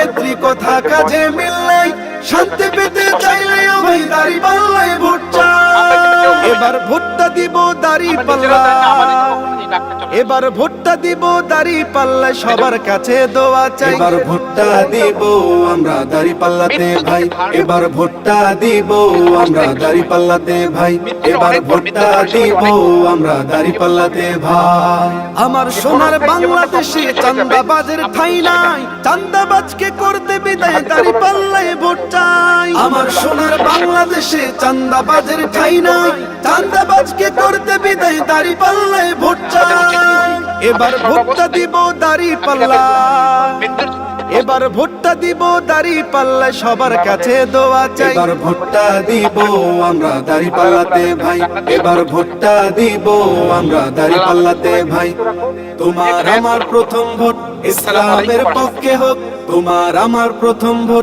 নেত্রী কথা কাজে মিল নাই। শান্তি পেতে চাইলে ভাই দাড়ি পাল্লাই ভোট এবার ভোটটা দিব দাড়ি পাল্লা এবার ভোটটা দিব দাড়ি পাল্লা সবার কাছে দোয়া চাই। এবার ভোটটা দিব আমরা দাড়ি পাল্লাতে ভাই। এবার ভোটটা দিব আমরা দাড়ি পাল্লাতে ভাই। এবার ভোটটা দিব আমরা দাড়ি পাল্লাতে ভাই। আমার সোনার বাংলাদেশে চান্দাবাজের ঠাই নাই। চান্দাবাজকে করতে বিদায় দাড়ি পাল্লায় ভোট চাই। আমার সোনার বাংলাদেশে চান্দাবাজের ঠাই নাই। বিদায় দাড়ি পাল্লায় ভোট চাই। এবার ভোটটা দিব দাড়ি পাল্লা। এবার ভোটটা দিব দাড়ি পাল্লা সবার কাছে দোয়া চাই। এবার ভোটটা দিব আমরা দাড়ি পাল্লাতে ভাই। এবার ভোটটা দিব আমরা দাড়ি পাল্লাতে ভাই। তোমার আমার প্রথম ভোট ইসলামের পক্ষে হোক তোমার আমার প্রথম ভোট।